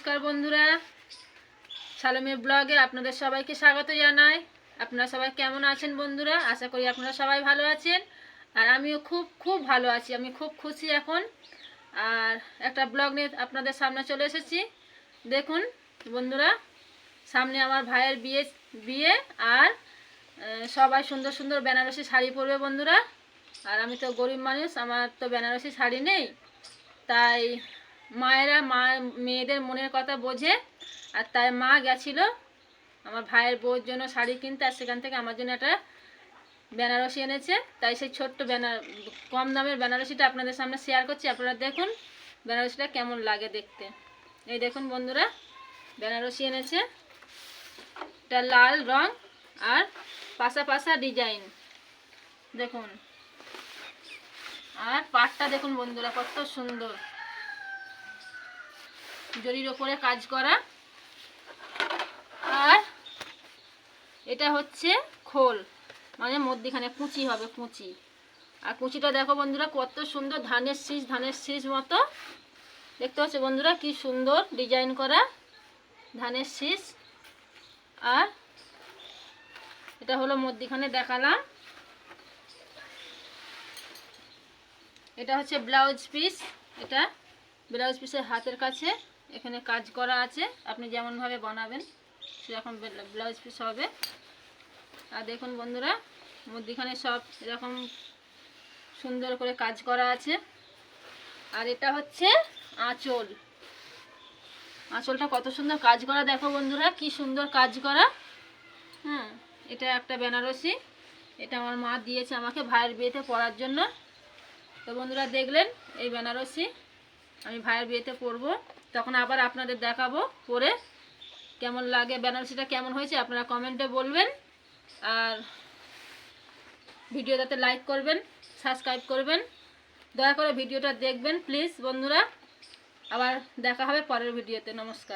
নমস্কার বন্ধুরা। সালমের ব্লগে আপনাদের সবাইকে স্বাগত জানাই। আপনারা সবাই কেমন আছেন বন্ধুরা? আশা করি আপনারা সবাই ভালো আছেন। আর আমিও খুব খুব ভালো আছি। আমি খুব খুশি এখন। আর একটা ব্লগ নিয়ে আপনাদের সামনে চলে এসেছি। দেখুন বন্ধুরা, সামনে আমার ভাইয়ের বিয়ে বিয়ে আর সবাই সুন্দর সুন্দর বেনারসি শাড়ি পরবে বন্ধুরা। আর আমি তো গরিব মানুষ, আমার তো বেনারসি শাড়ি নেই। তাই মায়েরা, মা, মেয়েদের মনের কথা বোঝে। আর তাই মা গেছিল আমার ভাইয়ের বউর জন্য শাড়ি কিনতে, আর সেখান থেকে আমার জন্য একটা বেনারসি এনেছে। তাই সেই ছোট্ট বেনার, কম দামের বেনারসিটা আপনাদের সামনে শেয়ার করছি। আপনারা দেখুন বেনারসিটা কেমন লাগে দেখতে। এই দেখুন বন্ধুরা, বেনারসি এনেছে। এটা লাল রং আর পাশা পাশা ডিজাইন। দেখুন। আর পাটটা দেখুন বন্ধুরা, কত সুন্দর। জরির ওপরে কাজ করা। আর এটা হচ্ছে খোল মানে মধ্যিখানে কুচি হবে, কুচি। আর কুচিটা দেখো বন্ধুরা, কত সুন্দর ধানের শীষ ধানের শীষ মতো। দেখতে পাচ্ছ বন্ধুরা, কি সুন্দর ডিজাইন করা ধানের শীষ। আর এটা হলো মধ্যিখানে দেখালাম। এটা হচ্ছে ব্লাউজ পিস, এটা ব্লাউজ পিসের হাতের কাছে। এখানে কাজ করা আছে। আপনি যেমনভাবে বানাবেন, সেরকম ব্লাউজ পিস হবে। আর দেখুন বন্ধুরা, মধ্যিখানে সব এরকম সুন্দর করে কাজ করা আছে। আর এটা হচ্ছে আঁচল। আঁচলটা কত সুন্দর কাজ করা। দেখো বন্ধুরা, কি সুন্দর কাজ করা। হ্যাঁ এটা একটা বেনারসি। এটা আমার মা দিয়েছে আমাকে ভাইয়ের বিয়েতে পরার জন্য। তো বন্ধুরা দেখলেন, এই বেনারসি আমি ভাইয়ের বিয়েতে পরবো। তখন আবার আপনাদের দেখাবো পরে কেমন লাগে বেনারসিটা কেমন হয়েছে, আপনারা কমেন্টে বলবেন। আর ভিডিওটাতে লাইক করবেন সাবস্ক্রাইব করবেন। দয়া করে ভিডিওটা দেখবেন প্লিজ বন্ধুরা। আবার দেখা হবে পরের ভিডিওতে। নমস্কার।